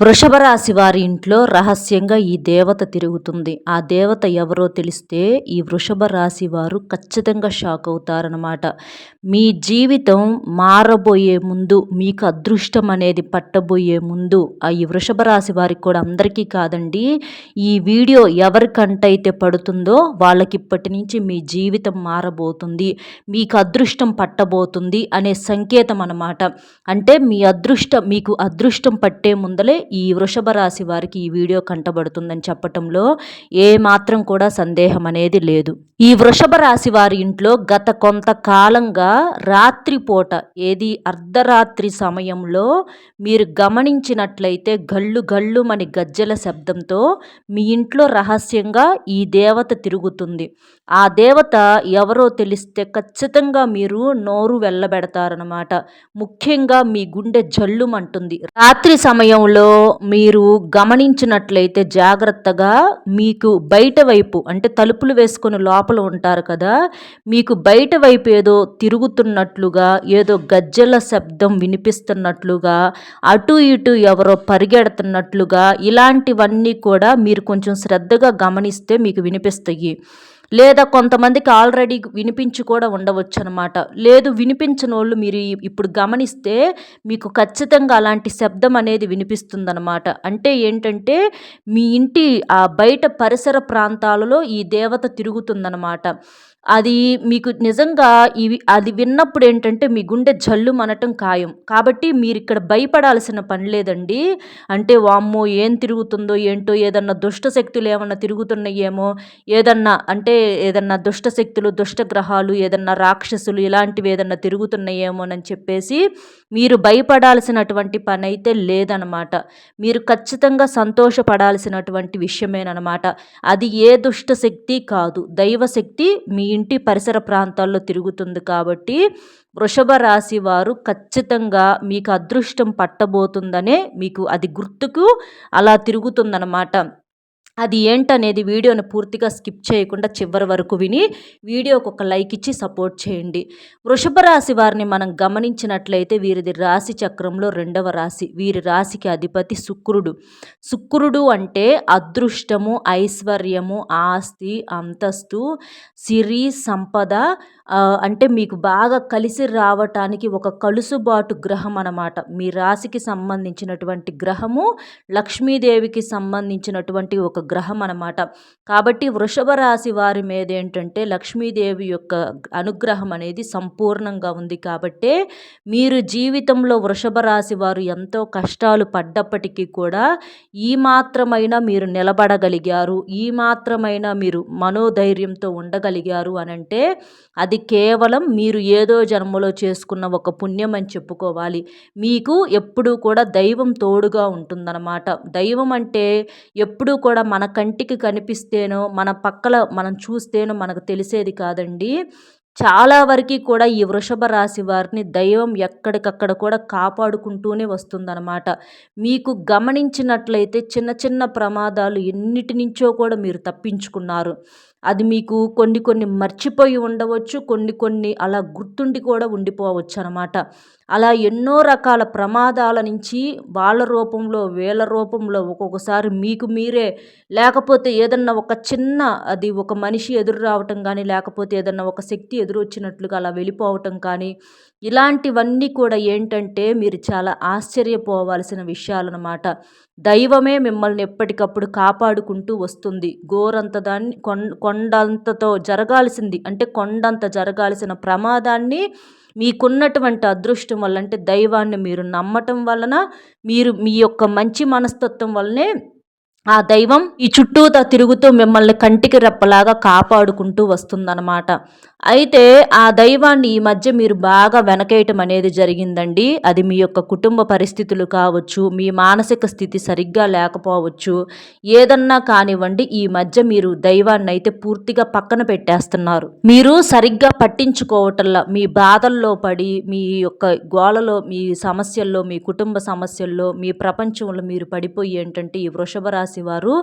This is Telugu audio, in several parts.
వృషభ రాశి వారి ఇంట్లో రహస్యంగా ఈ దేవత తిరుగుతుంది. ఆ దేవత ఎవరో తెలిస్తే ఈ వృషభ రాశి వారు ఖచ్చితంగా షాక్ అవుతారనమాట మీ జీవితం మారబోయే ముందు మీకు అదృష్టం అనేది పట్టబోయే ముందు ఆ ఈ వృషభ రాశి వారికి కూడా అందరికీ కాదండి ఈ వీడియో ఎవరికంటైతే పడుతుందో వాళ్ళకి ఇప్పటి నుంచి మీ జీవితం మారబోతుంది మీకు అదృష్టం పట్టబోతుంది అనే సంకేతం అనమాట అంటే మీ అదృష్టం మీకు అదృష్టం పట్టే ముందలే ఈ వృషభ రాశి వారికి ఈ వీడియో కంటబడుతుందని చెప్పటంలో ఏ మాత్రం కూడా సందేహం అనేది లేదు. ఈ వృషభ రాశి వారి ఇంట్లో గత కొంతకాలంగా రాత్రిపూట ఏది అర్ధరాత్రి సమయంలో మీరు గమనించినట్లయితే గళ్ళు గళ్ళు మని గజ్జల శబ్దంతో మీ ఇంట్లో రహస్యంగా ఈ దేవత తిరుగుతుంది. ఆ దేవత ఎవరో తెలిస్తే ఖచ్చితంగా మీరు నోరు వెళ్ళబెడతారనమాట ముఖ్యంగా మీ గుండె జల్లుమంటుంది. రాత్రి సమయంలో మీరు గమనించినట్లయితే జాగ్రత్తగా మీకు బయట వైపు అంటే తలుపులు వేసుకొని లోపల ఉంటారు కదా మీకు బయట వైపు ఏదో తిరుగుతున్నట్లుగా ఏదో గజ్జల శబ్దం వినిపిస్తున్నట్లుగా అటు ఇటు ఎవరో పరిగెడుతున్నట్లుగా ఇలాంటివన్నీ కూడా మీరు కొంచెం శ్రద్ధగా గమనిస్తే మీకు వినిపిస్తాయి. లేదా కొంతమందికి ఆల్రెడీ వినిపించి కూడా ఉండవచ్చు అనమాట లేదు వినిపించని వాళ్ళు మీరు ఇప్పుడు గమనిస్తే మీకు ఖచ్చితంగా అలాంటి శబ్దం అనేది వినిపిస్తుందనమాట. అంటే ఏంటంటే మీ ఇంటి ఆ బయట పరిసర ప్రాంతాలలో ఈ దేవత తిరుగుతుందనమాట. అది మీకు నిజంగా ఇవి అది విన్నప్పుడు ఏంటంటే మీ గుండె జల్లు మనటం ఖాయం. కాబట్టి మీరు ఇక్కడ భయపడాల్సిన పని లేదండి. అంటే వామ్మో ఏం తిరుగుతుందో ఏంటో ఏదన్నా దుష్ట శక్తులు ఏమన్నా తిరుగుతున్నాయేమో ఏదన్నా అంటే ఏదన్నా దుష్ట శక్తులు దుష్ట గ్రహాలు ఏదన్నా రాక్షసులు ఇలాంటివి ఏదన్నా తిరుగుతున్నాయేమోనని చెప్పేసి మీరు భయపడాల్సినటువంటి పని అయితే లేదనమాట. మీరు ఖచ్చితంగా సంతోషపడాల్సినటువంటి విషయమేనమాట అది ఏ దుష్ట శక్తి కాదు. దైవశక్తి మీ ఇంటి పరిసర ప్రాంతాల్లో తిరుగుతుంది కాబట్టి వృషభ రాశి వారు ఖచ్చితంగా మీకు అదృష్టం పట్టబోతుందనే మీకు అది గుర్తుకు అలా తిరుగుతుందనమాట. అది ఏంటనేది వీడియోని పూర్తిగా స్కిప్ చేయకుండా చివరి వరకు విని వీడియోకు ఒక లైక్ ఇచ్చి సపోర్ట్ చేయండి. వృషభ రాశి వారిని మనం గమనించినట్లయితే వీరిది రాశి చక్రంలో రెండవ రాశి. వీరి రాశికి అధిపతి శుక్రుడు. శుక్రుడు అంటే అదృష్టము ఐశ్వర్యము ఆస్తి అంతస్తు సిరి సంపద అంటే మీకు బాగా కలిసి రావటానికి ఒక కలుసుబాటు గ్రహం అనమాట మీ రాశికి సంబంధించినటువంటి గ్రహము లక్ష్మీదేవికి సంబంధించినటువంటి ఒక గ్రహం అన్నమాట. కాబట్టి వృషభ రాశి వారి మీద ఏంటంటే లక్ష్మీదేవి యొక్క అనుగ్రహం అనేది సంపూర్ణంగా ఉంది. కాబట్టే మీరు జీవితంలో వృషభ రాశి వారు ఎంతో కష్టాలు పడ్డప్పటికీ కూడా ఈ మాత్రమైనా మీరు నిలబడగలిగారు. ఈ మాత్రమైనా మీరు మనోధైర్యంతో ఉండగలిగారు అనంటే అది అది కేవలం మీరు ఏదో జన్మలో చేసుకున్న ఒక పుణ్యం అని చెప్పుకోవాలి. మీకు ఎప్పుడూ కూడా దైవం తోడుగా ఉంటుందన్నమాట. దైవం అంటే ఎప్పుడూ కూడా మన కంటికి కనిపిస్తేనో మన పక్కల మనం చూస్తేనో మనకు తెలిసేది కాదండి. చాలా వరకు కూడా ఈ వృషభ రాశి వారిని దైవం ఎక్కడికక్కడ కూడా కాపాడుకుంటూనే వస్తుందన్నమాట. మీకు గమనించినట్లయితే చిన్న చిన్న ప్రమాదాలు ఎన్నిటి నుంచో కూడా మీరు తప్పించుకున్నారు. అది మీకు కొన్ని కొన్ని మర్చిపోయి ఉండవచ్చు కొన్ని కొన్ని అలా గుర్తుండి కూడా ఉండిపోవచ్చు అనమాట అలా ఎన్నో రకాల ప్రమాదాల నుంచి వాళ్ళ రూపంలో వీళ్ళ రూపంలో ఒక్కొక్కసారి మీకు మీరే. లేకపోతే ఏదన్నా ఒక చిన్న అది ఒక మనిషి ఎదురు రావటం కానీ లేకపోతే ఏదన్నా ఒక శక్తి ఎదురు వచ్చినట్లుగా అలా వెళ్ళిపోవటం కానీ ఇలాంటివన్నీ కూడా ఏంటంటే మీరు చాలా ఆశ్చర్యపోవాల్సిన విషయాలన్నమాట. దైవమే మిమ్మల్ని ఎప్పటికప్పుడు కాపాడుకుంటూ వస్తుంది. గోరంత దాన్ని కొండంతతో జరగాల్సింది అంటే కొండంత జరగాల్సిన ప్రమాదాన్ని మీకున్నటువంటి అదృష్టం వల్ల అంటే దైవాన్ని మీరు నమ్మటం వలన మీరు మీ యొక్క మంచి మనస్తత్వం వల్లనే ఆ దైవం ఈ చుట్టూతా తిరుగుతూ మిమ్మల్ని కంటికి రెప్పలాగా కాపాడుకుంటూ వస్తుందన్నమాట. అయితే ఆ దైవాన్ని ఈ మధ్య మీరు బాగా వెనకేయటం అనేది జరిగిందండి. అది మీ యొక్క కుటుంబ పరిస్థితులు కావచ్చు మీ మానసిక స్థితి సరిగ్గా లేకపోవచ్చు ఏదన్నా కానివ్వండి ఈ మధ్య మీరు దైవాన్ని అయితే పూర్తిగా పక్కన పెట్టేస్తున్నారు. మీరు సరిగ్గా పట్టించుకోవటంలా మీ బాధల్లో పడి మీ యొక్క గోళలో మీ సమస్యల్లో మీ కుటుంబ సమస్యల్లో మీ ప్రపంచంలో మీరు పడిపోయి ఏంటంటే ఈ వృషభ రాశి రాశి వారు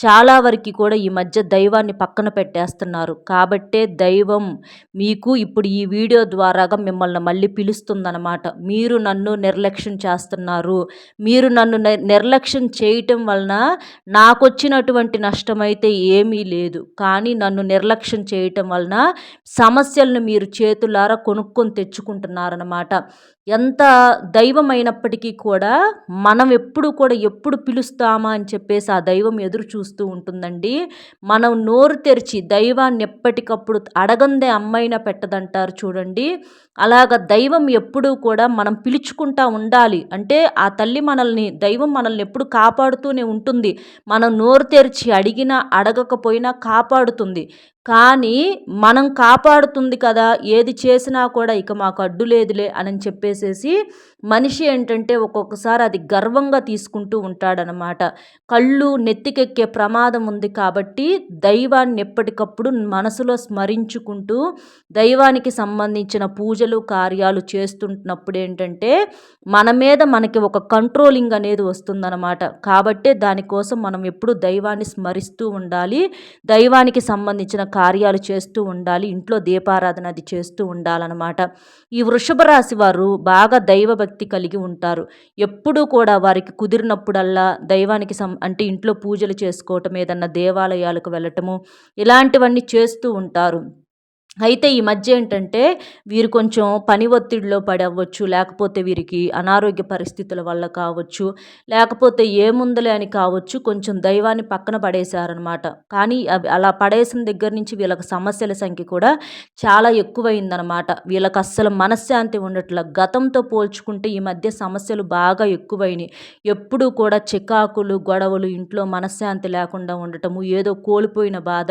చాలా వరకు కూడా ఈ మధ్య దైవాన్ని పక్కన పెట్టేస్తున్నారు. కాబట్టే దైవం మీకు ఇప్పుడు ఈ వీడియో ద్వారాగా మిమ్మల్ని మళ్ళీ పిలుస్తుందనమాట మీరు నన్ను నిర్లక్ష్యం చేస్తున్నారు. మీరు నన్ను నిర్లక్ష్యం చేయటం వలన నాకు వచ్చినటువంటి నష్టమైతే ఏమీ లేదు. కానీ నన్ను నిర్లక్ష్యం చేయటం వలన సమస్యలను మీరు చేతులారా కొనుక్కొని తెచ్చుకుంటున్నారనమాట ఎంత దైవమైనప్పటికీ కూడా మనం ఎప్పుడు కూడా ఎప్పుడు పిలుస్తామా అని చెప్పేసి ఆ దైవం ఎదురు చూస్తూ ఉంటుందండి. మనం నోరు తెరిచి దైవాన్ని ఎప్పటికప్పుడు అడగందే అమ్మైనా పెట్టదంటారు చూడండి. అలాగ దైవం ఎప్పుడూ కూడా మనం పిలుచుకుంటా ఉండాలి. అంటే ఆ తల్లి మనల్ని దైవం మనల్ని ఎప్పుడు కాపాడుతూనే ఉంటుంది. మనం నోరు తెరిచి అడిగినా అడగకపోయినా కాపాడుతుంది. కానీ మనం కాపాడుతుంది కదా ఏది చేసినా కూడా ఇక మాకు అడ్డు లేదులే అని చెప్పేసేసి మనిషి ఏంటంటే ఒక్కొక్కసారి అది గర్వంగా తీసుకుంటూ ఉంటాడనమాట కళ్ళు నెత్తికెక్కే ప్రమాదం ఉంది కాబట్టి దైవాన్ని ఎప్పటికప్పుడు మనసులో స్మరించుకుంటూ దైవానికి సంబంధించిన పూజలు కార్యాలు చేస్తుంటున్నప్పుడు ఏంటంటే మన మీద మనకి ఒక కంట్రోలింగ్ అనేది వస్తుందన్నమాట. కాబట్టే దానికోసం మనం ఎప్పుడు దైవాన్ని స్మరిస్తూ ఉండాలి. దైవానికి సంబంధించిన కార్యాలు చేస్తూ ఉండాలి ఇంట్లో దీపారాధన అది చేస్తూ ఉండాలన్నమాట. ఈ వృషభ రాశి వారు బాగా దైవభక్తి కలిగి ఉంటారు. ఎప్పుడూ కూడా వారికి కుదిరినప్పుడల్లా దైవానికి సం అంటే ఇంట్లో పూజలు చేసుకోవటం ఏదన్నా దేవాలయాలకు వెళ్ళటము ఇలాంటివన్నీ చేస్తూ ఉంటారు. అయితే ఈ మధ్య ఏంటంటే వీరు కొంచెం పని ఒత్తిడిలో పడి అవ్వచ్చు లేకపోతే వీరికి అనారోగ్య పరిస్థితుల వల్ల కావచ్చు లేకపోతే ఏముందలే అని కావచ్చు కొంచెం దైవాన్ని పక్కన పడేశారనమాట కానీ అవి అలా పడేసిన దగ్గర నుంచి వీళ్ళకి సమస్యల సంఖ్య కూడా చాలా ఎక్కువైందనమాట వీళ్ళకి అస్సలు మనశ్శాంతి ఉండట్ల. గతంతో పోల్చుకుంటే ఈ మధ్య సమస్యలు బాగా ఎక్కువైనాయి. ఎప్పుడూ కూడా చికాకులు గొడవలు ఇంట్లో మనశ్శాంతి లేకుండా ఉండటము ఏదో కోల్పోయిన బాధ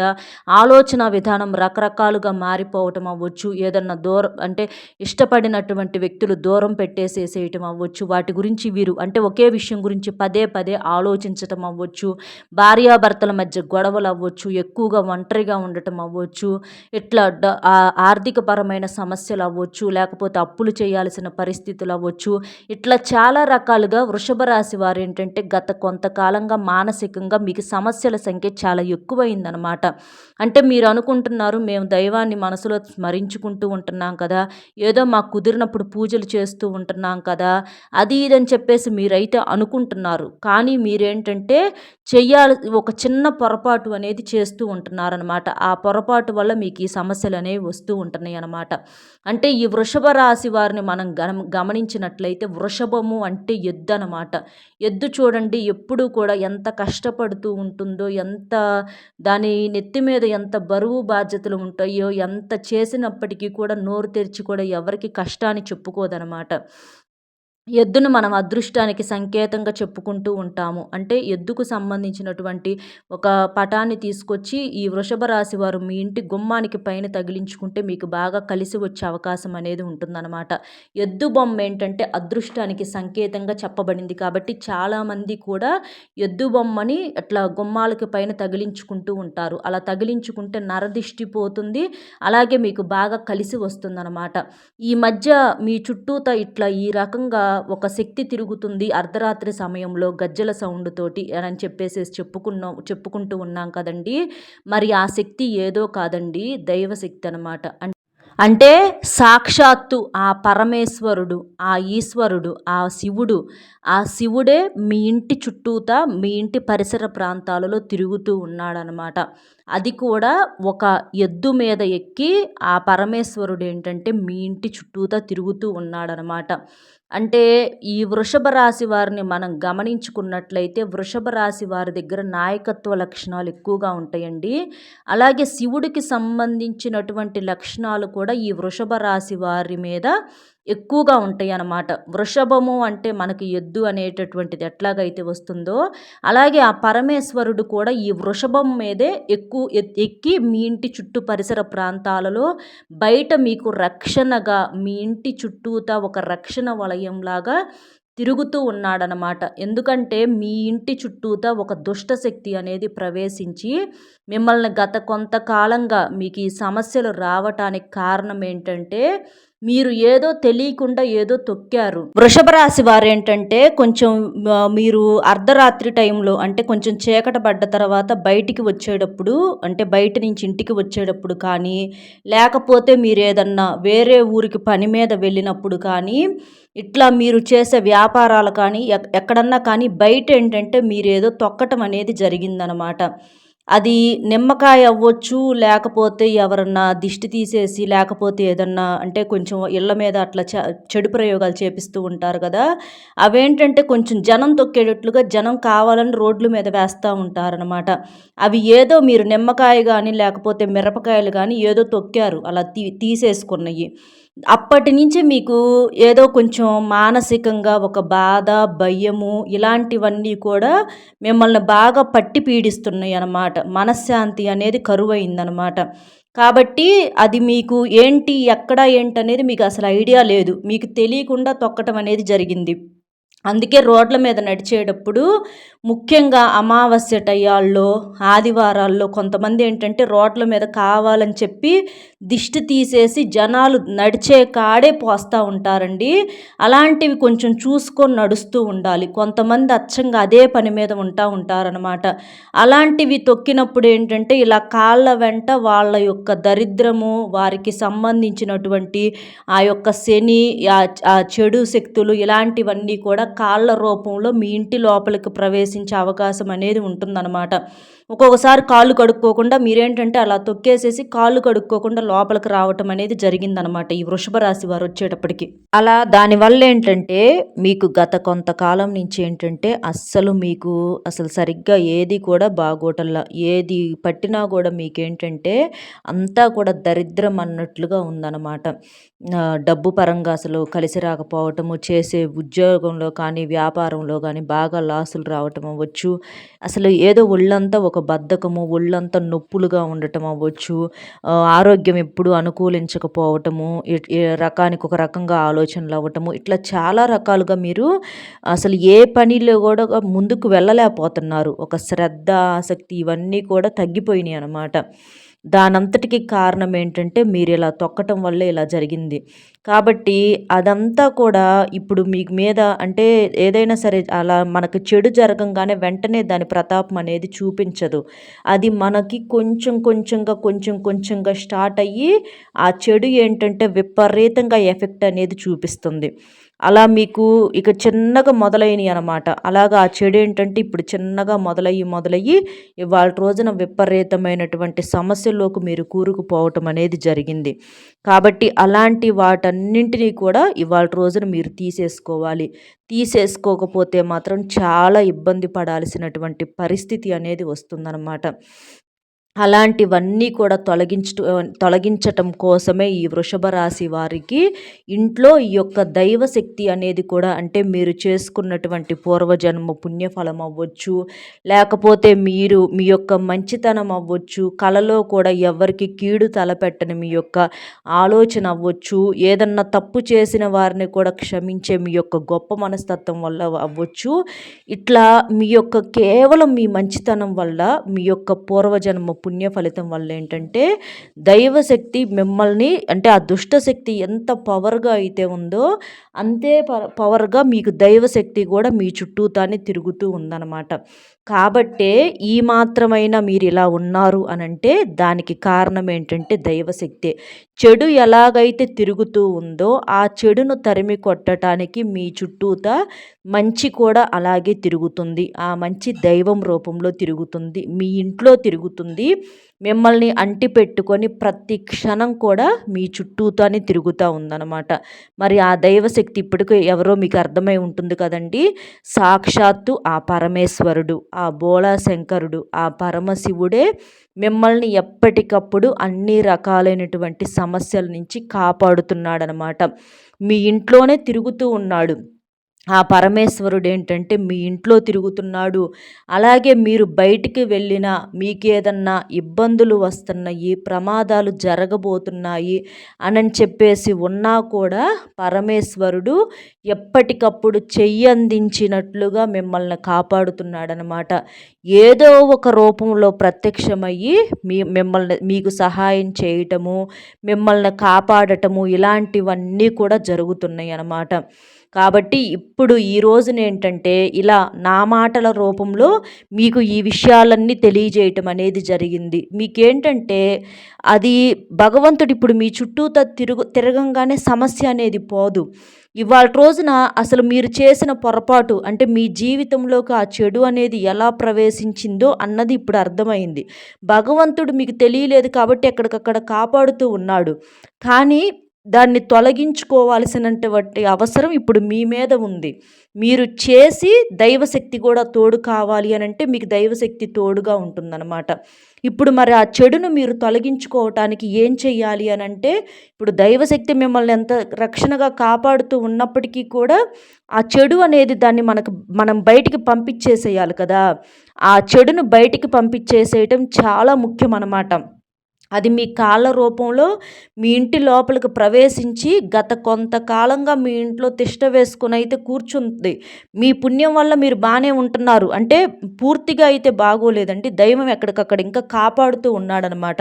ఆలోచన విధానం రకరకాలుగా మారిపోవటం అవ్వచ్చు ఏదన్నా దూరం అంటే ఇష్టపడినటువంటి వ్యక్తులు దూరం పెట్టేసేసేయటం అవ్వచ్చు వాటి గురించి వీరు అంటే ఒకే విషయం గురించి పదే పదే ఆలోచించటం అవ్వచ్చు భార్యాభర్తల మధ్య గొడవలు అవ్వచ్చు ఎక్కువగా ఒంటరిగా ఉండటం అవ్వచ్చు ఇట్లా ఆర్థిక పరమైన సమస్యలు అవ్వచ్చు లేకపోతే అప్పులు చేయాల్సిన పరిస్థితులు అవ్వచ్చు. ఇట్లా చాలా రకాలుగా వృషభ రాశి వారు ఏంటంటే గత కొంతకాలంగా మానసికంగా మీకు సమస్యల సంఖ్య చాలా ఎక్కువైందనమాట అంటే మీరు అనుకుంటున్నారు మేము దైవాన్ని మనసులో స్మరించుకుంటూ ఉంటున్నాం కదా. ఏదో మాకు కుదిరినప్పుడు పూజలు చేస్తూ ఉంటున్నాం కదా. అది ఇదని చెప్పేసి మీరైతే అనుకుంటున్నారు. కానీ మీరేంటంటే చెయ్యాలి ఒక చిన్న పొరపాటు అనేది చేస్తూ ఉంటున్నారనమాట ఆ పొరపాటు వల్ల మీకు ఈ సమస్యలు అనేవి వస్తూ ఉంటున్నాయి అన్నమాట. అంటే ఈ వృషభ రాశి వారిని మనం గమనించినట్లయితే వృషభము అంటే ఎద్దు అనమాట ఎద్దు చూడండి ఎప్పుడు కూడా ఎంత కష్టపడుతూ ఉంటుందో ఎంత దాని నెత్తి మీద ఎంత బరువు బాధ్యతలు ఉంటాయో ఎంత చేసినప్పటికీ కూడా నోరు తెరిచి కూడా ఎవరికి కష్టాన్ని చెప్పుకోదనమాట ఎద్దును మనం అదృష్టానికి సంకేతంగా చెప్పుకుంటూ ఉంటాము. అంటే ఎద్దుకు సంబంధించినటువంటి ఒక పటాన్ని తీసుకొచ్చి ఈ వృషభ రాశి వారు మీ ఇంటి గుమ్మానికి పైన తగిలించుకుంటే మీకు బాగా కలిసి వచ్చే అవకాశం అనేది ఉంటుందన్నమాట. ఎద్దు బొమ్మ ఏంటంటే అదృష్టానికి సంకేతంగా చెప్పబడింది కాబట్టి చాలామంది కూడా ఎద్దు బొమ్మని అట్లా గుమ్మాలకి పైన తగిలించుకుంటూ ఉంటారు. అలా తగిలించుకుంటే నరదిష్టి పోతుంది. అలాగే మీకు బాగా కలిసి వస్తుందన్నమాట. ఈ మధ్య మీ చుట్టూత ఇట్లా ఈ రకంగా ఒక శక్తి తిరుగుతుంది అర్ధరాత్రి సమయంలో గజ్జల సౌండ్ తోటి అని చెప్పేసి చెప్పుకున్నాం చెప్పుకుంటూ ఉన్నాం కదండి. మరి ఆ శక్తి ఏదో కాదండి దైవశక్తి అనమాట అంటే సాక్షాత్తు ఆ పరమేశ్వరుడు ఆ ఈశ్వరుడు ఆ శివుడు ఆ శివుడే మీ ఇంటి చుట్టూతా మీ ఇంటి పరిసర ప్రాంతాలలో తిరుగుతూ ఉన్నాడనమాట అది కూడా ఒక ఎద్దు మీద ఎక్కి ఆ పరమేశ్వరుడు ఏంటంటే మీ ఇంటి చుట్టూతా తిరుగుతూ ఉన్నాడనమాట. అంటే ఈ వృషభ రాశి వారిని మనం గమనించుకున్నట్లయితే వృషభ రాశి వారి దగ్గర నాయకత్వ లక్షణాలు ఎక్కువగా ఉంటాయండి. అలాగే శివుడికి సంబంధించినటువంటి లక్షణాలు కూడా ఈ వృషభ రాశి వారి మీద ఎక్కువగా ఉంటాయి అన్నమాట. వృషభము అంటే మనకి ఎద్దు అనేటటువంటిది ఎట్లాగైతే వస్తుందో అలాగే ఆ పరమేశ్వరుడు కూడా ఈ వృషభం మీదే ఎక్కువ ఎక్కి మీ ఇంటి చుట్టూ పరిసర ప్రాంతాలలో బయట మీకు రక్షణగా మీ ఇంటి చుట్టూతా ఒక రక్షణ వలయంలాగా తిరుగుతూ ఉన్నాడనమాట ఎందుకంటే మీ ఇంటి చుట్టూతా ఒక దుష్టశక్తి అనేది ప్రవేశించి మిమ్మల్ని గత కొంతకాలంగా మీకు ఈ సమస్యలు రావటానికి కారణం ఏంటంటే మీరు ఏదో తెలియకుండా ఏదో తొక్కారు. వృషభ రాశి వారు ఏంటంటే కొంచెం మీరు అర్ధరాత్రి టైంలో అంటే కొంచెం చీకట పడ్డ తర్వాత బయటికి వచ్చేటప్పుడు అంటే బయట నుంచి ఇంటికి వచ్చేటప్పుడు కానీ లేకపోతే మీరు ఏదన్నా వేరే ఊరికి పని మీద వెళ్ళినప్పుడు కానీ ఇట్లా మీరు చేసే వ్యాపారాలు కానీ ఎక్కడన్నా కానీ బయట ఏంటంటే మీరు ఏదో తొక్కటం అనేది జరిగిందనమాట. అది నిమ్మకాయ అవ్వచ్చు లేకపోతే ఎవరన్నా దిష్టి తీసేసి లేకపోతే ఏదన్నా అంటే కొంచెం ఇళ్ళ మీద అట్లా చెడు ప్రయోగాలు చేపిస్తూ ఉంటారు కదా అవేంటంటే కొంచెం జనం తొక్కేటట్లుగా జనం కావాలని రోడ్ల మీద వేస్తూ ఉంటారనమాట అవి ఏదో మీరు నిమ్మకాయ కానీ లేకపోతే మిరపకాయలు కానీ ఏదో తొక్కారు అలా తీ తీసేసుకున్నవి అప్పటి నుంచి మీకు ఏదో కొంచెం మానసికంగా ఒక బాధ భయము ఇలాంటివన్నీ కూడా మిమ్మల్ని బాగా పట్టి పీడిస్తున్నాయి అన్నమాట. మనశ్శాంతి అనేది కరువైందనమాట కాబట్టి అది మీకు ఏంటి ఎక్కడ ఏంటి అనేది మీకు అసలు ఐడియా లేదు. మీకు తెలియకుండా తొక్కటం అనేది జరిగింది. అందుకే రోడ్ల మీద నడిచేటప్పుడు ముఖ్యంగా అమావాస్య టయాల్లో ఆదివారాల్లో కొంతమంది ఏంటంటే రోడ్ల మీద కావాలని చెప్పి దిష్టి తీసేసి జనాలు నడిచే కాడే పోస్తూ ఉంటారండి. అలాంటివి కొంచెం చూసుకొని నడుస్తూ ఉండాలి. కొంతమంది అచ్చంగా అదే పని మీద ఉంటా ఉంటారనమాట అలాంటివి తొక్కినప్పుడు ఏంటంటే ఇలా కాళ్ళ వెంట వాళ్ళ యొక్క దరిద్రము వారికి సంబంధించినటువంటి ఆ యొక్క శని ఆ చెడు శక్తులు ఇలాంటివన్నీ కూడా కాళ్ళ రూపంలో మీ ఇంటి లోపలికి ప్రవేశించే అవకాశం అనేది ఉంటుందన్నమాట. ఒక్కొక్కసారి కాళ్ళు కడుక్కోకుండా మీరేంటంటే అలా తొక్కేసేసి కాళ్ళు కడుక్కోకుండా లోపలికి రావటం అనేది జరిగిందనమాట ఈ వృషభ రాశి వారు వచ్చేటప్పటికి. అలా దానివల్ల ఏంటంటే మీకు గత కొంతకాలం నుంచి ఏంటంటే అస్సలు మీకు అసలు సరిగ్గా ఏది కూడా బాగోటల్లా ఏది పట్టినా కూడా మీకేంటంటే అంతా కూడా దరిద్రం అన్నట్లుగా ఉందన్నమాట. డబ్బు పరంగా అసలు కలిసి రాకపోవటము చేసే ఉద్యోగంలో కానీ వ్యాపారంలో కానీ బాగా లాసులు రావటం అవ్వచ్చు. అసలు ఏదో ఒళ్ళంతా ఒక బద్ధకము ఒళ్ళంతా నొప్పులుగా ఉండటం అవ్వచ్చు ఆరోగ్యం ఎప్పుడు అనుకూలించకపోవటము రకానికి ఒక రకంగా ఆలోచనలు అవ్వటము ఇట్లా చాలా రకాలుగా మీరు అసలు ఏ పనిలో కూడా ముందుకు వెళ్ళలేకపోతున్నారు. ఒక శ్రద్ధ ఆసక్తి ఇవన్నీ కూడా తగ్గిపోయినాయి అన్నమాట. దానంతటికి కారణం ఏంటంటే మీరు ఇలా తొక్కటం వల్ల ఇలా జరిగింది. కాబట్టి అదంతా కూడా ఇప్పుడు మీకు మీద అంటే ఏదైనా సరే అలా మనకు చెడు జరగంగానే వెంటనే దాని ప్రతాపం అనేది చూపించదు. అది మనకి కొంచెం కొంచెంగా కొంచెం కొంచెంగా స్టార్ట్ అయ్యి ఆ చెడు ఏంటంటే విపరీతంగా ఎఫెక్ట్ అనేది చూపిస్తుంది. అలా మీకు ఇక చిన్నగా మొదలైనవి అనమాట అలాగా ఆ చెడు ఏంటంటే ఇప్పుడు చిన్నగా మొదలయ్యి మొదలయ్యి ఇవాళ రోజున విపరీతమైనటువంటి సమస్యల్లోకి మీరు కూరుకుపోవటం అనేది జరిగింది. కాబట్టి అలాంటి వాటన్నింటినీ కూడా ఇవాళ రోజున మీరు తీసేసుకోవాలి. తీసేసుకోకపోతే మాత్రం చాలా ఇబ్బంది పడాల్సినటువంటి పరిస్థితి అనేది వస్తుందన్నమాట. అలాంటివన్నీ కూడా తొలగించ తొలగించటం కోసమే ఈ వృషభ రాశి వారికి ఇంట్లో ఈ యొక్క దైవశక్తి అనేది కూడా అంటే మీరు చేసుకున్నటువంటి పూర్వజన్మ పుణ్యఫలం అవ్వచ్చు లేకపోతే మీరు మీ యొక్క మంచితనం అవ్వచ్చు కళలో కూడా ఎవరికి కీడు తలపెట్టని మీ యొక్క ఆలోచన అవ్వచ్చు ఏదన్నా తప్పు చేసిన వారిని కూడా క్షమించే మీ యొక్క గొప్ప మనస్తత్వం వల్ల అవ్వచ్చు. ఇట్లా మీ యొక్క కేవలం మీ మంచితనం వల్ల మీ యొక్క పూర్వజన్మ పుణ్య ఫలితం వల్ల ఏంటంటే దైవశక్తి మిమ్మల్ని అంటే ఆ దుష్టశక్తి ఎంత పవర్గా అయితే ఉందో అంతే పవర్గా మీకు దైవశక్తి కూడా మీ చుట్టూతానే తిరుగుతూ ఉందన్నమాట. కాబట్టే ఈ మాత్రమైనా మీరు ఇలా ఉన్నారు అనంటే దానికి కారణం ఏంటంటే దైవశక్తే. చెడు ఎలాగైతే తిరుగుతూ ఉందో ఆ చెడును తరిమి కొట్టడానికి మీ చుట్టూత మంచి కూడా అలాగే తిరుగుతుంది. ఆ మంచి దైవం రూపంలో తిరుగుతుంది. మీ ఇంట్లో తిరుగుతుంది. మిమ్మల్ని అంటి పెట్టుకొని ప్రతి క్షణం కూడా మీ చుట్టూతోనే తిరుగుతూ ఉందన్నమాట. మరి ఆ దైవశక్తి ఇప్పటికీ ఎవరో మీకు అర్థమై ఉంటుంది కదండి? సాక్షాత్తు ఆ పరమేశ్వరుడు ఆ బోళా శంకరుడు ఆ పరమశివుడే మిమ్మల్ని ఎప్పటికప్పుడు అన్ని రకాలైనటువంటి సమస్యల నుంచి కాపాడుతున్నాడనమాట మీ ఇంట్లోనే తిరుగుతూ ఉన్నాడు. ఆ పరమేశ్వరుడు ఏంటంటే మీ ఇంట్లో తిరుగుతున్నాడు. అలాగే మీరు బయటికి వెళ్ళినా మీకేదన్నా ఇబ్బందులు వస్తున్నాయి ప్రమాదాలు జరగబోతున్నాయి అని చెప్పేసి ఉన్నా కూడా పరమేశ్వరుడు ఎప్పటికప్పుడు చెయ్యి అందించినట్లుగా మిమ్మల్ని కాపాడుతున్నాడనమాట. ఏదో ఒక రూపంలో ప్రత్యక్షమయ్యి మీ మిమ్మల్ని మీకు సహాయం చేయటము మిమ్మల్ని కాపాడటము ఇలాంటివన్నీ కూడా జరుగుతున్నాయి అన్నమాట కాబట్టి ఇప్పుడు ఈ రోజున ఏంటంటే ఇలా నా మాటల రూపంలో మీకు ఈ విషయాలన్నీ తెలియజేయటం అనేది జరిగింది. మీకేంటంటే అది భగవంతుడు ఇప్పుడు మీ చుట్టూతో తిరుగు తిరగంగానే సమస్య అనేది పోదు. ఇవాళ రోజున అసలు మీరు చేసిన పొరపాటు అంటే మీ జీవితంలోకి ఆ చెడు అనేది ఎలా ప్రవేశించిందో అన్నది ఇప్పుడు అర్థమైంది. భగవంతుడు మీకు తెలియలేదు కాబట్టి ఎక్కడికక్కడ కాపాడుతూ ఉన్నాడు. కానీ దాన్ని తొలగించుకోవాల్సినటువంటి అవసరం ఇప్పుడు మీ మీద ఉంది. మీరు చేసి దైవశక్తి కూడా తోడు కావాలి అని అంటే మీకు దైవశక్తి తోడుగా ఉంటుందన్నమాట. ఇప్పుడు మరి ఆ చెడును మీరు తొలగించుకోవటానికి ఏం చెయ్యాలి అని అంటే ఇప్పుడు దైవశక్తి మిమ్మల్ని ఎంత రక్షణగా కాపాడుతూ ఉన్నప్పటికీ కూడా ఆ చెడు అనేది దాన్ని మనకు మనం బయటికి పంపించేసేయాలి కదా. ఆ చెడును బయటికి పంపించేసేయటం చాలా ముఖ్యం అన్నమాట అది మీ కాళ్ళ రూపంలో మీ ఇంటి లోపలికి ప్రవేశించి గత కొంతకాలంగా మీ ఇంట్లో తిష్ట వేసుకుని అయితే కూర్చుంది. మీ పుణ్యం వల్ల మీరు బాగానే ఉంటున్నారు. అంటే పూర్తిగా అయితే బాగోలేదండి. దైవం ఎక్కడికక్కడ ఇంకా కాపాడుతూ ఉన్నాడనమాట.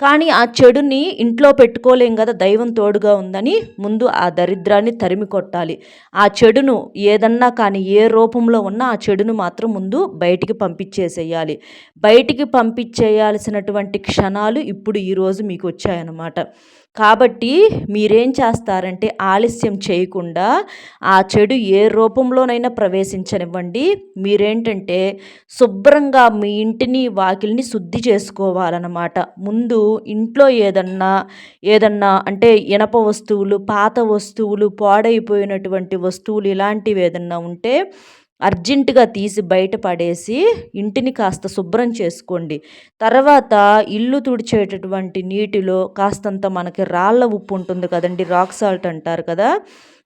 కానీ ఆ చెడుని ఇంట్లో పెట్టుకోలేం కదా దైవం తోడుగా ఉందని ముందు ఆ దరిద్రాన్ని తరిమి కొట్టాలి. ఆ చెడును ఏదన్నా కానీ ఏ రూపంలో ఉన్నా ఆ చెడును మాత్రం ముందు బయటికి పంపించేసేయాలి. బయటికి పంపించేయాల్సినటువంటి క్షణాలు ఇప్పుడు ఈరోజు మీకు వచ్చాయన్నమాట. కాబట్టి మీరేం చేస్తారంటే ఆలస్యం చేయకుండా ఆ చెడు ఏ రూపంలోనైనా ప్రవేశించనివ్వండి. మీరేంటంటే శుభ్రంగా మీ ఇంటిని వాకిల్ని శుద్ధి చేసుకోవాలన్నమాట. ముందు ఇంట్లో ఏదన్నా ఏదన్నా అంటే ఇనప వస్తువులు పాత వస్తువులు పాడైపోయినటువంటి వస్తువులు ఇలాంటివి ఏదన్నా ఉంటే అర్జెంటుగా తీసి బయట పడేసి ఇంటిని కాస్త శుభ్రం చేసుకోండి. తర్వాత ఇల్లు తుడిచేటటువంటి నీటిలో కాస్తంత మనకి రాళ్ళ ఉప్పు ఉంటుంది కదండి రాక్ సాల్ట్ అంటారు కదా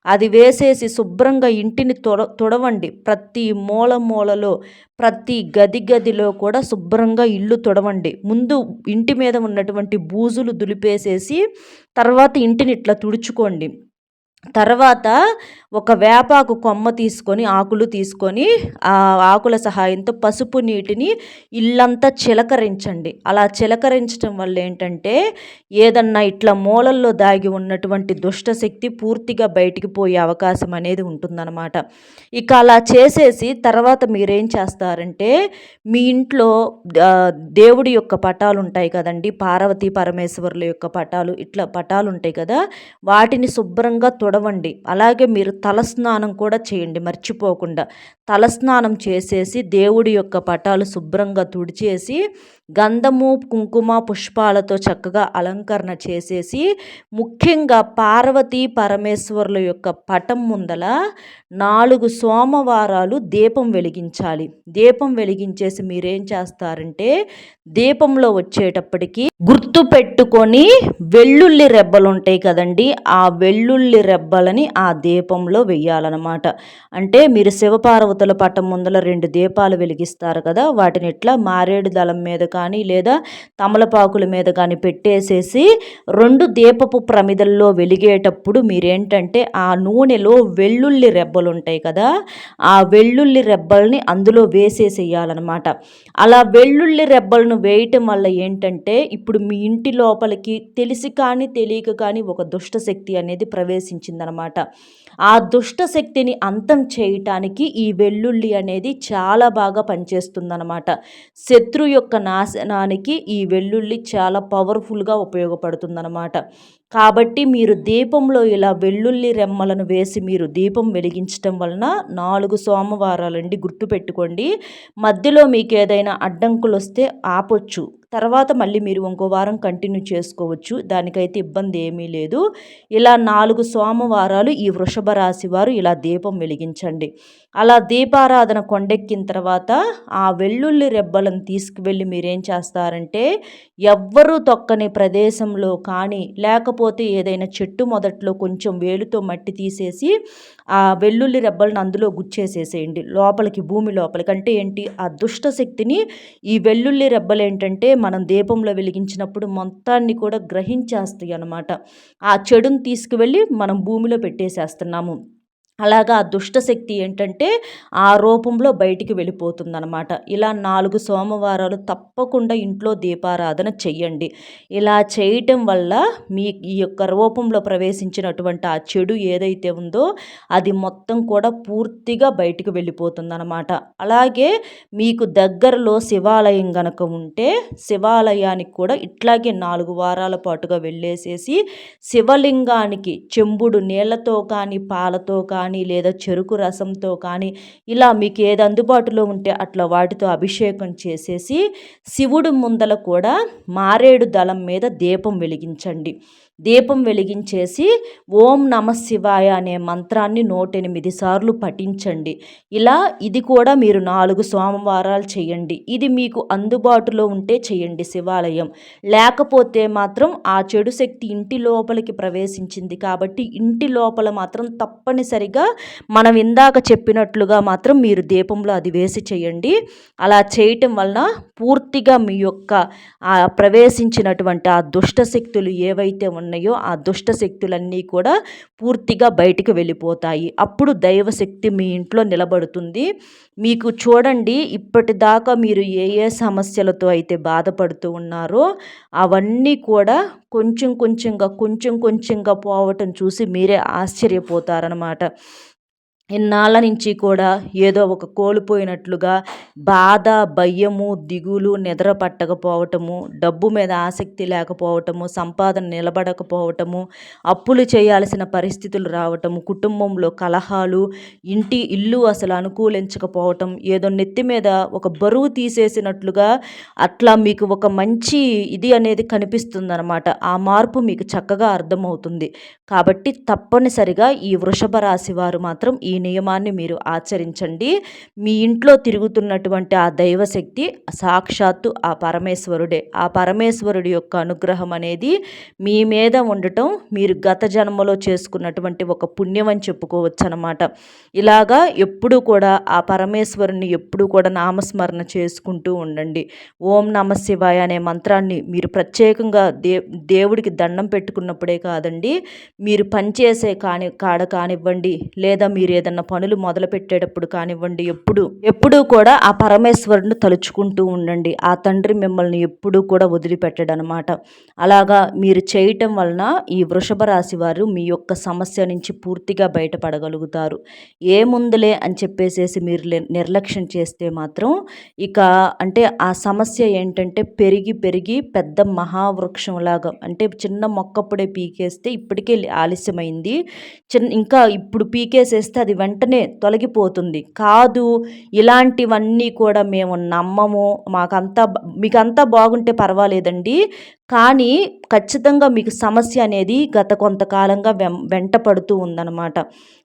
అది వేసేసి శుభ్రంగా ఇంటిని తొడ తొడవండి. ప్రతి మూల మూలలో ప్రతి గది గదిలో కూడా శుభ్రంగా ఇల్లు తొడవండి. ముందు ఇంటి మీద ఉన్నటువంటి బూజులు దులిపేసేసి తర్వాత ఇంటిని ఇట్లా తుడుచుకోండి. తర్వాత ఒక వేపాకు కొమ్మ తీసుకొని ఆకులు తీసుకొని ఆ ఆకుల సహాయంతో పసుపు నీటిని ఇల్లంతా చిలకరించండి. అలా చిలకరించడం వల్ల ఏంటంటే ఏదన్నా ఇట్లా మూలల్లో దాగి ఉన్నటువంటి దుష్టశక్తి పూర్తిగా బయటికి పోయే అవకాశం అనేది ఉంటుందన్నమాట. ఇక అలా చేసేసి తర్వాత మీరేం చేస్తారంటే మీ ఇంట్లో దేవుడి యొక్క పటాలు ఉంటాయి కదండి పార్వతీ పరమేశ్వరుల యొక్క పటాలు ఇట్లా పటాలు ఉంటాయి కదా వాటిని శుభ్రంగా తుడవండి. అలాగే మీరు తలస్నానం కూడా చేయండి మర్చిపోకుండా. తలస్నానం చేసేసి దేవుడి యొక్క పటాలు శుభ్రంగా తుడిచేసి గంధము కుంకుమ పుష్పాలతో చక్కగా అలంకరణ చేసేసి ముఖ్యంగా పార్వతీ పరమేశ్వరుల యొక్క పటం ముందల నాలుగు సోమవారాలు దీపం వెలిగించాలి. దీపం వెలిగించేసి మీరేం చేస్తారంటే దీపంలో వచ్చేటప్పటికి గుర్తు పెట్టుకొని వెల్లుల్లి రెబ్బలు ఉంటాయి కదండి ఆ వెల్లుల్లి రెబ్బలని ఆ దీపంలో వెయ్యాలన్నమాట. అంటే మీరు శివపార్వతుల పటం ముందల రెండు దీపాలు వెలిగిస్తారు కదా వాటిని ఇట్లా మారేడు దళం మీద కానీ లేదా తమలపాకుల మీద కానీ పెట్టేసేసి రెండు దీపపు ప్రమిదల్లో వెలిగేటప్పుడు మీరేంటంటే ఆ నూనెలో వెల్లుల్లి రెబ్బలు ఉంటాయి కదా ఆ వెల్లుల్లి రెబ్బల్ని అందులో వేసేసేయాలన్నమాట అలా వెల్లుల్లి రెబ్బలను వేయటం వల్ల ఏంటంటే ఇప్పుడు మీ ఇంటి లోపలికి తెలిసి కానీ తెలియక కానీ ఒక దుష్టశక్తి అనేది ప్రవేశించిందనమాట ఆ దుష్ట శక్తిని అంతం చేయటానికి ఈ వెల్లుల్లి అనేది చాలా బాగా పనిచేస్తుందన్నమాట శత్రు యొక్క నాశనానికి ఈ వెల్లుల్లి చాలా పవర్ఫుల్గా ఉపయోగపడుతుందన్నమాట కాబట్టి మీరు దీపంలో ఇలా వెల్లుల్లి రెమ్మలను వేసి మీరు దీపం వెలిగించటం వలన నాలుగు సోమవారాలండి గుర్తుపెట్టుకోండి. మధ్యలో మీకు ఏదైనా అడ్డంకులు వస్తే ఆపొచ్చు. తర్వాత మళ్ళీ మీరు ఇంకో వారం కంటిన్యూ చేసుకోవచ్చు. దానికైతే ఇబ్బంది ఏమీ లేదు. ఇలా నాలుగు సోమవారాలు ఈ వృషభ రాశి వారు ఇలా దీపం వెలిగించండి. అలా దీపారాధన కొండెక్కిన తర్వాత ఆ వెల్లుల్లి రెబ్బలను తీసుకువెళ్ళి మీరేం చేస్తారంటే ఎవ్వరూ తొక్కని ప్రదేశంలో కానీ లేకపోతే లేకపోతే ఏదైనా చెట్టు మొదట్లో కొంచెం వేలుతో మట్టి తీసేసి ఆ వెల్లుల్లి రెబ్బలను అందులో గుచ్చేసేసేయండి. లోపలికి భూమి లోపలికి. అంటే ఏంటి? ఆ దుష్ట శక్తిని ఈ వెల్లుల్లి రెబ్బలు ఏంటంటే మనం దీపంలో వెలిగించినప్పుడు మొత్తాన్ని కూడా గ్రహించేస్తాయి అన్నమాట. ఆ చెడుని తీసుకువెళ్ళి మనం భూమిలో పెట్టేసేస్తున్నాము. అలాగా ఆ దుష్టశక్తి ఏంటంటే ఆ రూపంలో బయటికి వెళ్ళిపోతుందనమాట ఇలా నాలుగు సోమవారాలు తప్పకుండా ఇంట్లో దీపారాధన చెయ్యండి. ఇలా చేయటం వల్ల మీ ఈ యొక్క రూపంలో ప్రవేశించినటువంటి ఆ చెడు ఏదైతే ఉందో అది మొత్తం కూడా పూర్తిగా బయటికి వెళ్ళిపోతుందనమాట అలాగే మీకు దగ్గరలో శివాలయం గనక ఉంటే శివాలయానికి కూడా ఇట్లాగే నాలుగు వారాల పాటుగా వెళ్ళేసేసి శివలింగానికి చెంబుడు నీళ్ళతో కానీ పాలతో కానీ కానీ లేదా చెరుకు రసంతో కానీ ఇలా మీకు ఏది అందుబాటులో ఉంటే అట్లా వాటితో అభిషేకం చేసేసి శివుడు ముందల కూడా మారేడు దళం మీద దీపం వెలిగించండి. దీపం వెలిగించేసి ఓం నమ శివాయ అనే మంత్రాన్ని నూటెనిమిది సార్లు పఠించండి. ఇలా ఇది కూడా మీరు నాలుగు సోమవారాలు చేయండి. ఇది మీకు అందుబాటులో ఉంటే చేయండి శివాలయం. లేకపోతే మాత్రం ఆ చెడు శక్తి ఇంటి లోపలికి ప్రవేశించింది కాబట్టి ఇంటి లోపల మాత్రం తప్పనిసరిగా మనం ఇందాక చెప్పినట్లుగా మాత్రం మీరు దీపంలో అది వేసి చేయండి. అలా చేయటం వలన పూర్తిగా మీ యొక్క ప్రవేశించినటువంటి ఆ దుష్ట శక్తులు ఏవైతే ఉన్నాయో ఆ దుష్ట శక్తులన్నీ కూడా పూర్తిగా బయటికి వెళ్ళిపోతాయి. అప్పుడు దైవశక్తి మీ ఇంట్లో నిలబడుతుంది. మీకు చూడండి ఇప్పటిదాకా మీరు ఏ ఏ సమస్యలతో అయితే బాధపడుతూ ఉన్నారో అవన్నీ కూడా కొంచెం కొంచెంగా కొంచెం కొంచెంగా పోవటం చూసి మీరే ఆశ్చర్యపోతారనమాట ఇన్నాళ్ళ నుంచి కూడా ఏదో ఒక కోల్పోయినట్లుగా బాధ భయము దిగులు నిద్ర పట్టకపోవటము డబ్బు మీద ఆసక్తి లేకపోవటము సంపాదన నిలబడకపోవటము అప్పులు చేయాల్సిన పరిస్థితులు రావటము కుటుంబంలో కలహాలు ఇంటి ఇల్లు అసలు అనుకూలించకపోవటం ఏదో నెత్తి మీద ఒక బరువు తీసేసినట్లుగా అట్లా మీకు ఒక మంచి ఇది అనేది కనిపిస్తుందన్నమాట. ఆ మార్పు మీకు చక్కగా అర్థమవుతుంది. కాబట్టి తప్పనిసరిగా ఈ వృషభ రాశి వారు మాత్రం ఈ నియమాన్ని మీరు ఆచరించండి. మీ ఇంట్లో తిరుగుతున్నటువంటి ఆ దైవశక్తి సాక్షాత్తు ఆ పరమేశ్వరుడే. ఆ పరమేశ్వరుడి యొక్క అనుగ్రహం అనేది మీ మీద ఉండటం మీరు గత జన్మలో చేసుకున్నటువంటి ఒక పుణ్యం అని చెప్పుకోవచ్చు అనమాట ఇలాగా ఎప్పుడు కూడా ఆ పరమేశ్వరుని ఎప్పుడు కూడా నామస్మరణ చేసుకుంటూ ఉండండి. ఓం నమ శివాయ అనే మంత్రాన్ని మీరు ప్రత్యేకంగా దే దేవుడికి దండం పెట్టుకున్నప్పుడే కాదండి మీరు పనిచేసే కాని కాడ కానివ్వండి లేదా మీరు ఏదన్నా పనులు మొదలు పెట్టేటప్పుడు కానివ్వండి ఎప్పుడు ఎప్పుడూ కూడా ఆ పరమేశ్వరుని తలుచుకుంటూ ఉండండి. ఆ తండ్రి మిమ్మల్ని ఎప్పుడూ కూడా వదిలిపెట్టడనమాట. అలాగా మీరు చేయటం వలన ఈ వృషభ రాశి వారు మీ యొక్క సమస్య నుంచి పూర్తిగా బయటపడగలుగుతారు. ఏముందులే అని చెప్పేసేసి మీరు నిర్లక్ష్యం చేస్తే మాత్రం ఇక అంటే ఆ సమస్య ఏంటంటే పెరిగి పెరిగి పెద్ద మహావృక్షంలాగా అంటే చిన్న మొక్కప్పుడే పీకేస్తే ఇప్పటికే ఆలస్యమైంది. చిన్న ఇంకా ఇప్పుడు పీకేసేస్తే అది వెంటనే తొలగిపోతుంది. కాదు ఇలాంటివన్నీ కూడా మేము నమ్మము. మాకంతా మీకంతా బాగుంటే పర్వాలేదండి. కానీ ఖచ్చితంగా మీకు సమస్య అనేది గత కొంతకాలంగా వెం వెంట పడుతూ ఉందన్నమాట.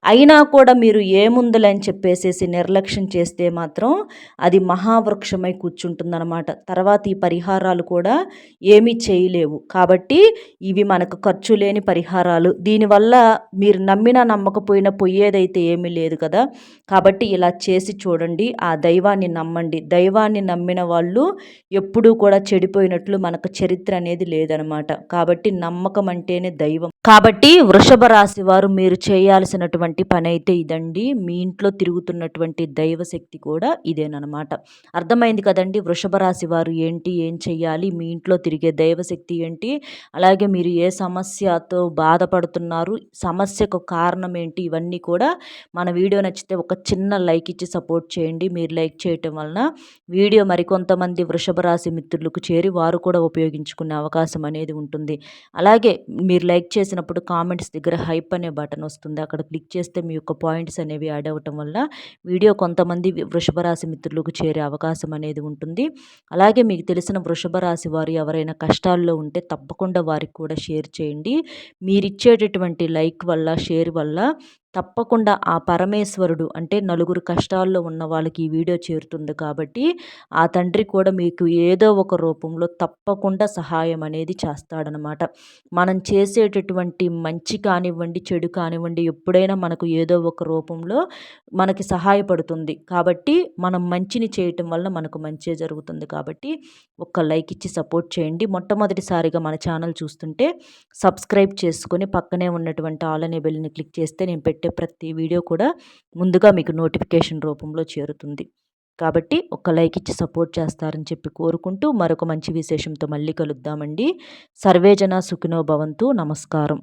అయినా కూడా మీరు ఏముందులని చెప్పేసేసి నిర్లక్ష్యం చేస్తే మాత్రం అది మహావృక్షమై కూర్చుంటుందన్నమాట. తర్వాత ఈ పరిహారాలు కూడా ఏమీ చేయలేవు. కాబట్టి ఇవి మనకు ఖర్చు లేని పరిహారాలు. దీనివల్ల మీరు నమ్మినా నమ్మకపోయినా పోయేదైతే ఏమీ లేదు కదా. కాబట్టి ఇలా చేసి చూడండి. ఆ దైవాన్ని నమ్మండి. దైవాన్ని నమ్మిన వాళ్ళు ఎప్పుడూ కూడా చెడిపోయినట్లు మనకు చరిత్ర అనేది లేదనమాట. కాబట్టి నమ్మకం అంటేనే దైవం. కాబట్టి వృషభ రాశి వారు మీరు చేయాల్సినటువంటి పని అయితే ఇదండి. మీ ఇంట్లో తిరుగుతున్నటువంటి దైవశక్తి కూడా ఇదేనమాట అర్థమైంది కదండి? వృషభ రాశి వారు ఏంటి? ఏం చేయాలి మీ ఇంట్లో తిరిగే దైవశక్తి ఏంటి? అలాగే మీరు ఏ సమస్యతో బాధపడుతున్నారు? సమస్యకు కారణం ఏంటి? ఇవన్నీ కూడా మన వీడియో నచ్చితే ఒక చిన్న లైక్ ఇచ్చి సపోర్ట్ చేయండి. మీరు లైక్ చేయటం వలన వీడియో మరికొంతమంది వృషభ రాశి మిత్రులకు చేరి వారు కూడా ఉపయోగించుకునే అవకాశం అనేది ఉంటుంది. అలాగే మీరు లైక్ చేసినప్పుడు కామెంట్స్ దగ్గర హైప్ అనే బటన్ వస్తుంది. అక్కడ క్లిక్ చేస్తే మీ యొక్క పాయింట్స్ అనేవి యాడ్ అవ్వటం వల్ల వీడియో కొంతమంది వృషభ రాశి మిత్రులకు చేరే అవకాశం అనేది ఉంటుంది. అలాగే మీకు తెలిసిన వృషభ రాశి వారు ఎవరైనా కష్టాల్లో ఉంటే తప్పకుండా వారికి కూడా షేర్ చేయండి. మీరు ఇచ్చేటటువంటి లైక్ వల్ల షేర్ వల్ల తప్పకుండా ఆ పరమేశ్వరుడు అంటే నలుగురు కష్టాల్లో ఉన్న వాళ్ళకి ఈ వీడియో చేరుతుంది కాబట్టి ఆ తండ్రి కూడా మీకు ఏదో ఒక రూపంలో తప్పకుండా సహాయం అనేది చేస్తాడనమాట మనం చేసేటటువంటి మంచి కానివ్వండి చెడు కానివ్వండి ఎప్పుడైనా మనకు ఏదో ఒక రూపంలో మనకి సహాయపడుతుంది. కాబట్టి మనం మంచిని చేయటం వల్ల మనకు మంచి జరుగుతుంది కాబట్టి ఒక్క లైక్ ఇచ్చి సపోర్ట్ చేయండి. మొట్టమొదటిసారిగా మన ఛానల్ చూస్తుంటే సబ్స్క్రైబ్ చేసుకొని పక్కనే ఉన్నటువంటి ఆల్ అనే బెల్ని క్లిక్ చేస్తే నేను పెట్టే ప్రతి వీడియో కూడా ముందుగా మీకు నోటిఫికేషన్ రూపంలో చేరుతుంది. కాబట్టి ఒక లైక్ ఇచ్చి సపోర్ట్ చేస్తారని చెప్పి కోరుకుంటూ మరొక మంచి విశేషంతో మళ్ళీ కలుద్దామండి. సర్వేజన సుఖినో భవంతు. నమస్కారం.